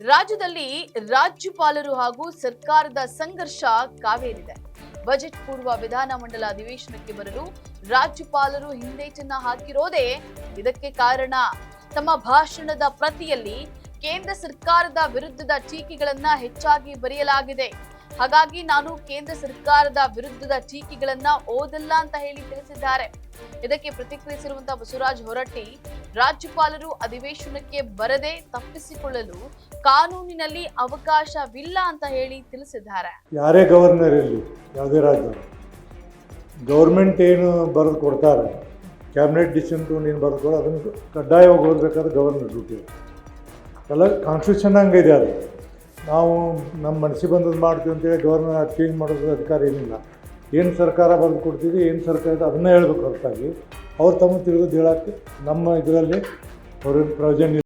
ರಾಜ್ಯದಲ್ಲಿ ರಾಜ್ಯಪಾಲರು ಹಾಗೂ ಸರ್ಕಾರದ ಸಂಘರ್ಷ ಕಾವೇರಿದೆ. ಬಜೆಟ್ ಪೂರ್ವ ವಿಧಾನಮಂಡಲ ಅಧಿವೇಶನಕ್ಕೆ ಬರಲು ರಾಜ್ಯಪಾಲರು ಹಿಂದೇಟನ್ನ ಹಾಕಿರೋದೇ ಇದಕ್ಕೆ ಕಾರಣ. ತಮ್ಮ ಭಾಷಣದ ಪ್ರತಿಯಲ್ಲಿ ಕೇಂದ್ರ ಸರ್ಕಾರದ ವಿರುದ್ಧದ ಟೀಕೆಗಳನ್ನ ಹೆಚ್ಚಾಗಿ ಬರೆಯಲಾಗಿದೆ. ಹಾಗಾಗಿ ನಾನು ಕೇಂದ್ರ ಸರ್ಕಾರದ ವಿರುದ್ಧದ ಟೀಕೆಗಳನ್ನ ಓದಲ್ಲ ಅಂತ ಹೇಳಿ ತಿಳಿಸಿದ್ದಾರೆ. ಇದಕ್ಕೆ ಪ್ರತಿಕ್ರಿಯಿಸಿರುವಂತಹ ಬಸವರಾಜ್ ಹೊರಟ್ಟಿ, ರಾಜ್ಯಪಾಲರು ಅಧಿವೇಶನಕ್ಕೆ ಬರದೆ ತಪ್ಪಿಸಿಕೊಳ್ಳಲು ಕಾನೂನಿನಲ್ಲಿ ಅವಕಾಶವಿಲ್ಲ ಅಂತ ಹೇಳಿ ತಿಳಿಸಿದ್ದಾರೆ. ಯಾರೇ ಗವರ್ನರ್ ಇರಲಿ, ಯಾವುದೇ ರಾಜ್ಯ ಗೌರ್ಮೆಂಟ್ ಏನು ಬರೆದು ಕೊಡ್ತಾರೆ, ಕ್ಯಾಬಿನೆಟ್ ಡಿಸಿಷನ್ ಏನು ಬರೆದು ಕೊಡೋ ಅದನ್ನು ಕಡ್ಡಾಯವಾಗಿ ಓದಬೇಕಾದ್ರೆ ಗವರ್ನರ್ ಡ್ಯೂಟಿ ಎಲ್ಲ ಕಾನ್ಸ್ಟಿಟ್ಯೂಷನ್ ಹಂಗಿದೆ ಅದು. ನಾವು ನಮ್ಮ ಮನಸ್ಸಿಗೆ ಬಂದದ್ದು ಮಾಡ್ತೀವಿ ಅಂತೇಳಿ ಗೌರ್ಮೆಂಟ್ ಚೇಂಜ್ ಮಾಡೋದು ಅಧಿಕಾರ ಏನಿಲ್ಲ. ಏನು ಸರ್ಕಾರ ಬರೆದು ಕೊಡ್ತೀವಿ, ಏನು ಸರ್ಕಾರ ಇದೆ ಅದನ್ನೇ ಹೇಳ್ಬೇಕು ಹೊರತಾಗಿ. ಅವ್ರು ತಮ್ಮ ತಿಳಿದು ಹೇಳೋಕ್ಕೆ ನಮ್ಮ ಇದರಲ್ಲಿ ಅವ್ರಿಗೆ ಪ್ರಯೋಜನ